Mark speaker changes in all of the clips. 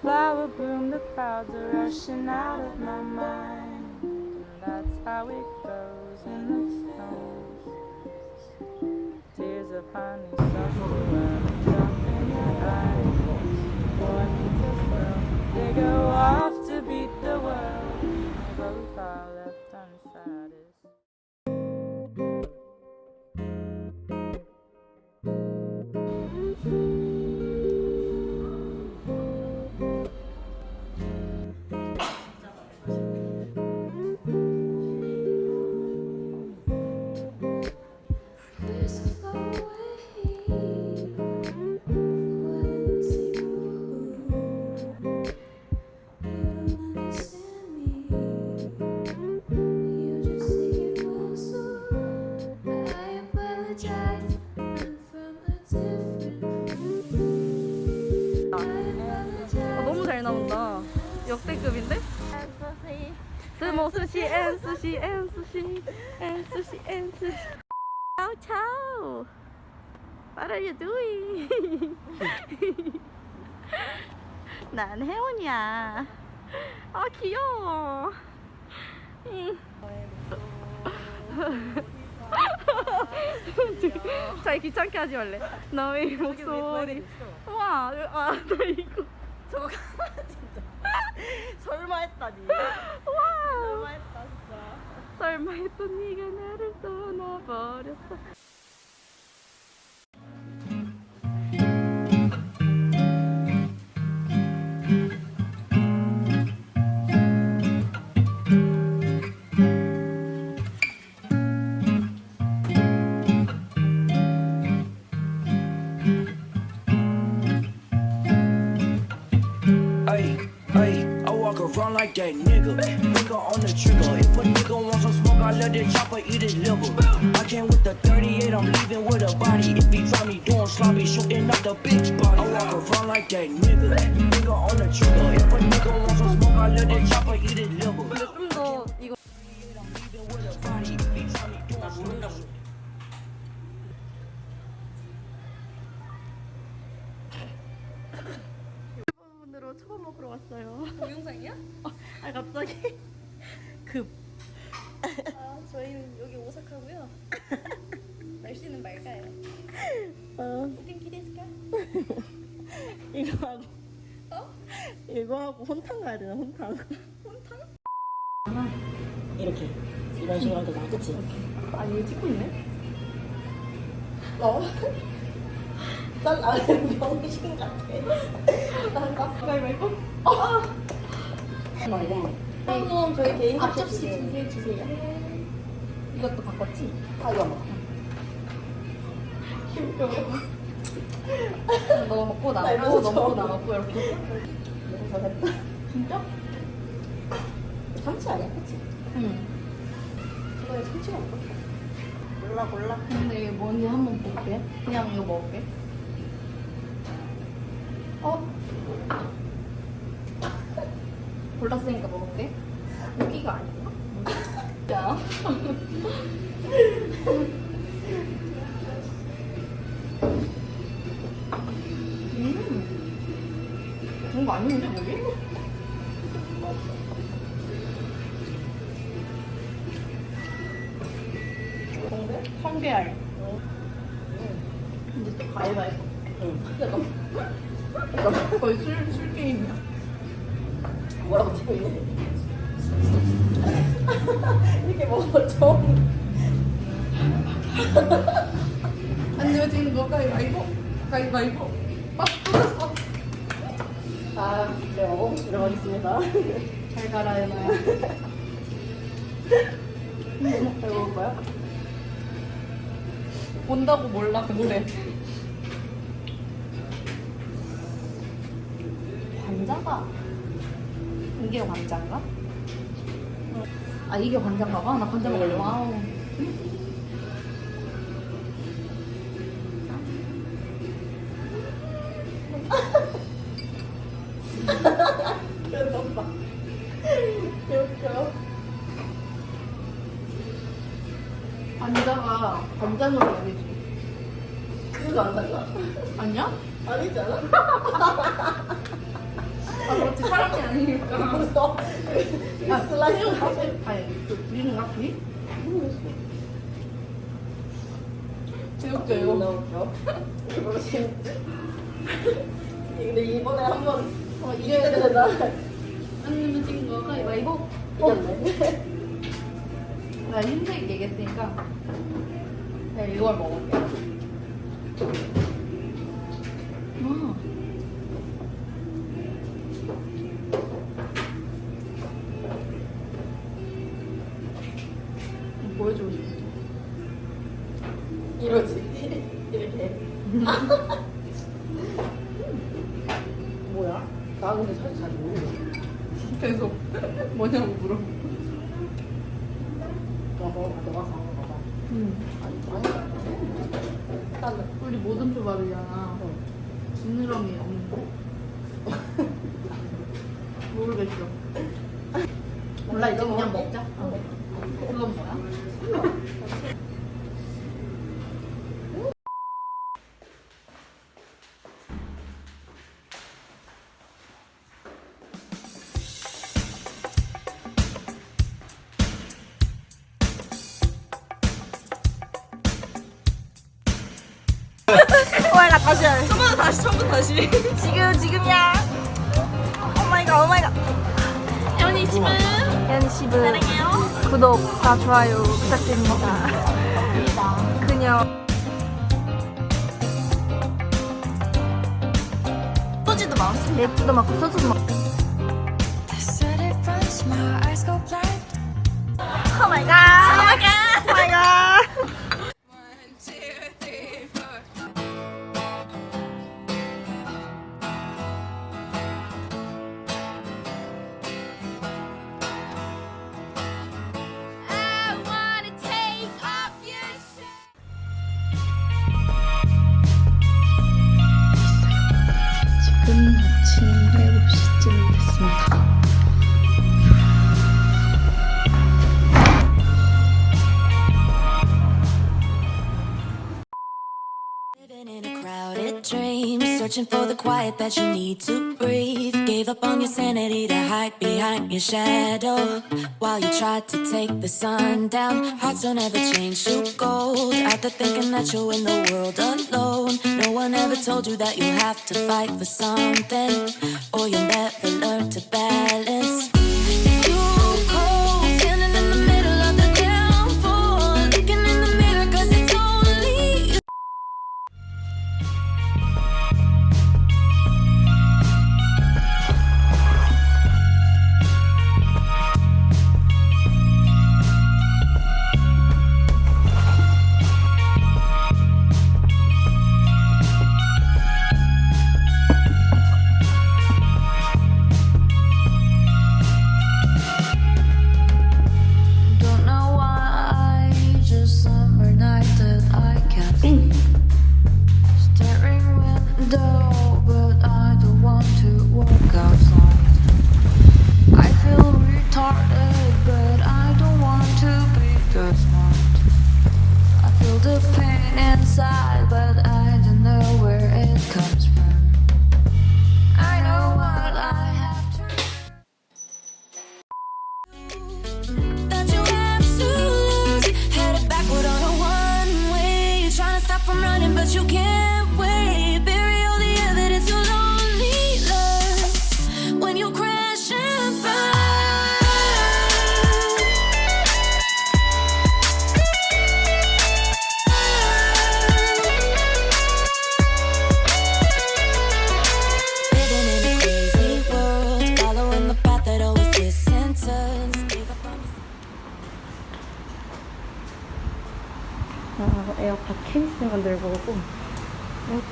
Speaker 1: flower bloomed, the clouds are rushing out of my mind. That's how it goes in the stones. Tears of honeysuckle jump in your eyes. Boy, just grow. They go off to beat the world. Both are left unsatisfied.
Speaker 2: 앤 스시 앤 스시 앤 스시 앤 스시. 차오 차오. What are you doing? 난 혜원이야. 아 귀여워. 응. 잘 귀찮게 하지 말래. 너의 목소리. 와, 아, 나 이거.
Speaker 3: 저거 진짜 설마 했다니
Speaker 2: 와.
Speaker 3: 설마 했다 진짜
Speaker 2: 설마 했던 네가 나를 떠나버렸어.
Speaker 4: Nigga. On the trigger. If a nigga wants some smoke, I let the chopper eat his liver. I came with the 38, I'm leaving with a body. If he try me doing sloppy, shooting up the big body. I walk around like that nigga. Nigga on the trigger. If a nigga wants some smoke, I let the chopper eat his liver.
Speaker 2: 먹으러 왔어요.
Speaker 3: 동영상이야?
Speaker 2: 아 갑자기 급.
Speaker 3: 아 저희는 여기 오사카고요 날씨는 맑아요
Speaker 2: 어,
Speaker 3: 땡기 데스까?
Speaker 2: 이거 하고
Speaker 3: 어?
Speaker 2: 이거 하고 혼탕 가야 되나 혼탕.
Speaker 3: 혼탕?
Speaker 5: 이렇게 이런 식으로 하면 되잖아 그치?
Speaker 2: 아 이거 찍고 있네?
Speaker 5: 어? 난 나는 병신 같아
Speaker 2: 가위바위보?
Speaker 5: 말고
Speaker 2: 방금 저희 개인
Speaker 5: 앞접시 준비해 주세요
Speaker 2: 이것도 바꿨지?
Speaker 5: 아 이거 먹어
Speaker 2: 너 먹고
Speaker 5: 나 이러면서
Speaker 2: 너 먹고
Speaker 5: 처음
Speaker 2: 나가고 이렇게.
Speaker 5: 너무 잘했다
Speaker 2: 진짜?
Speaker 5: 참치 아니야 그치?
Speaker 2: 응.
Speaker 5: 이거에 참치가 없어 골라 골라
Speaker 2: 근데 이게 뭔지 한번 볼게. 그냥 이거 먹을게. 골랐으니까 먹을게. 고기가 아니구나. 야. 음. 그런 거 아닌데, 여기?
Speaker 5: 공대?
Speaker 2: 성게알. 이제 또 가위바위보.
Speaker 5: 응
Speaker 2: 거의 술, 술 게임이야.
Speaker 5: 뭐라고 찍고 있네 이렇게 먹어
Speaker 2: 좀안 되면 지금 너 가위바위보? 가위바위보? 아, 터졌어.
Speaker 5: 아, 네, 먹어보고 들어가겠습니다.
Speaker 2: 잘 가라, 해놔요.
Speaker 5: 잘 먹을 거야?
Speaker 2: 본다고 몰라, 근데. 관자가. 이게 관자인가? 아 이게 관자인가 봐. 나 관자
Speaker 5: 먹으려고. 네. 아우.
Speaker 2: 관자가 관자는 아니지.
Speaker 5: 그거 안 달라.
Speaker 2: 아니야?
Speaker 5: 아니잖아.
Speaker 2: 아 그렇지 사람이 아니니까. 아
Speaker 5: 슬라이스
Speaker 2: 새우
Speaker 5: 하세.
Speaker 2: 가세 아니 그 불이는가 불이?
Speaker 5: 모르겠어.
Speaker 2: 웃겨
Speaker 5: 이거 나 웃겨. 이거 재밌지? 근데 이번에 한번
Speaker 2: 어
Speaker 5: 이겨야 되나?
Speaker 2: 안내면 찍은 거 가위바위보.
Speaker 5: 이겼네.
Speaker 2: 나 흰색 얘기했으니까 내가 이걸 먹을게.
Speaker 5: 나 근데 사실 잘 모르겠어.
Speaker 2: 계속 뭐냐고 물어.
Speaker 5: 너가 먹어, 너가 사는 거봐.
Speaker 2: 응.
Speaker 5: 아니, 아니. 일단은.
Speaker 2: 우리 모든 초밥이잖아. 지느러미 없는 거. 모르겠어. 몰라 이제 그냥 먹
Speaker 1: 다시 해. 처음부터 다시 처음부터 다시. 지금 지금이야. 오 마이 갓 오 마이 갓.
Speaker 2: 연희 집은
Speaker 1: 연시브 구독과 좋아요 부탁드립니다. 그녀. 소주도 많습니다. 맥주도 많고 소주도 많고.
Speaker 6: Said it first, my eyes go blind.
Speaker 1: 오마이갓. 오마이갓.
Speaker 6: Crowded dream, searching for the quiet that you need to breathe. Gave up on your sanity to hide behind your shadow. While you tried to take the sun down, hearts don't ever change to gold. After thinking that you're in the world alone. No one ever told you that you have to fight for something, or you'll never learn to balance.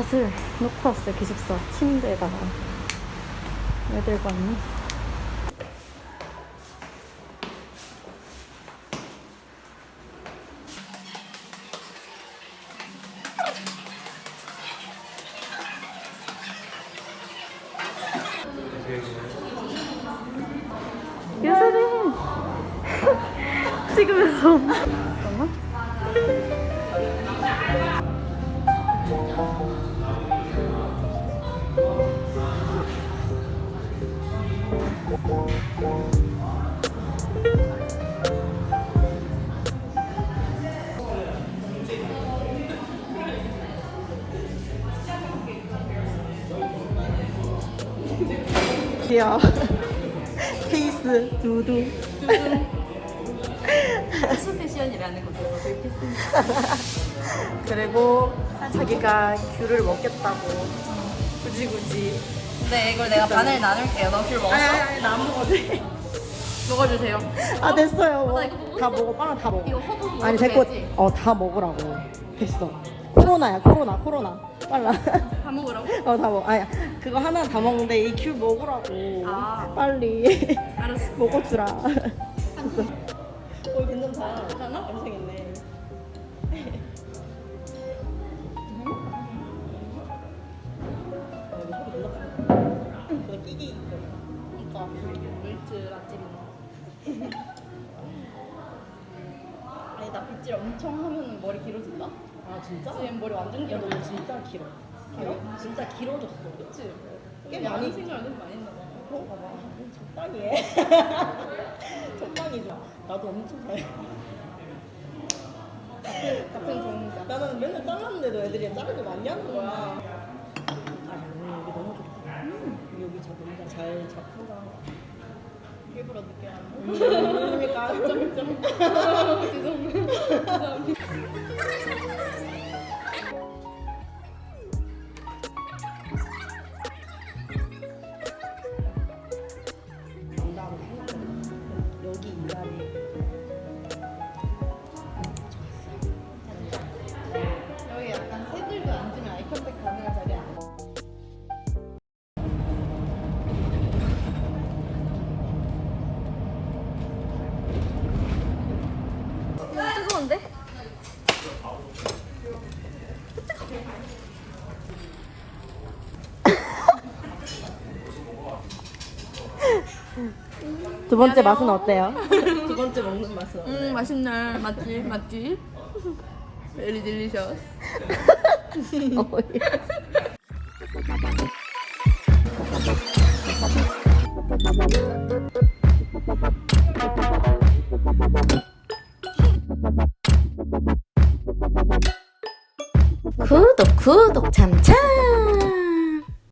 Speaker 1: 밭을 놓고 왔어요 기숙사 침대에다가 왜 들고 왔니?
Speaker 5: 요새는 찍으면서 잠깐만 귀여워. 케이스 두두.
Speaker 2: 수 패션이라는 곳에서
Speaker 5: 그리고 자기가 귤을 먹겠다고 굳이 굳이.
Speaker 2: 네 이걸 내가 반을 나눌게요 너귤 먹었어?
Speaker 5: 아니 아니 아니 나 안 먹어도 돼.
Speaker 2: 먹어주세요
Speaker 5: 아 됐어요. 뭐.
Speaker 2: 나 이거 먹을
Speaker 5: 다 먹어. 빵은 다 먹어.
Speaker 2: 이거 허브 먹어도
Speaker 5: 아니 됐고
Speaker 2: 되지?
Speaker 5: 어다 먹으라고. 됐어. 코로나야 코로나 코로나. 빨라.
Speaker 2: 다 먹으라고?
Speaker 5: 어다 먹. 아야 그거 하나 다 먹는데 이귤 먹으라고.
Speaker 2: 아.
Speaker 5: 빨리
Speaker 2: 알았어
Speaker 5: 먹어주라. 어 괜찮다.
Speaker 2: 괜찮아?
Speaker 5: 감성있네. 그거 끼기
Speaker 2: 그러니까 물질 맛집이나 아니 나 빗질 엄청 하면 머리 길어진다
Speaker 5: 아 진짜?
Speaker 2: 지금 머리 완전 길어.
Speaker 5: 야너 진짜 길어. 길어? 진짜 길어졌어.
Speaker 2: 그치? 꽤꽤 많이 생각을 좀 많이 했나 봐.
Speaker 5: 그런가 봐. 적당히 해. 적당히 좀 나도 엄청 잘해.
Speaker 2: 같은 종자.
Speaker 5: 나는 맨날 잘랐는데도 애들이 자르고 많이 하는 거야. 아 오늘 여기 너무 좋다. 음, 여기 저 뭔가 잘 잡힌다
Speaker 2: 일부러 늦게 하는
Speaker 5: 음, 그러니까. 정답을 번째 맛은 어때요? 두 번째 먹는 맛은 어때요?
Speaker 2: 음 맛있네 맞지 맞지 Very delicious.
Speaker 7: 구독 구독 참참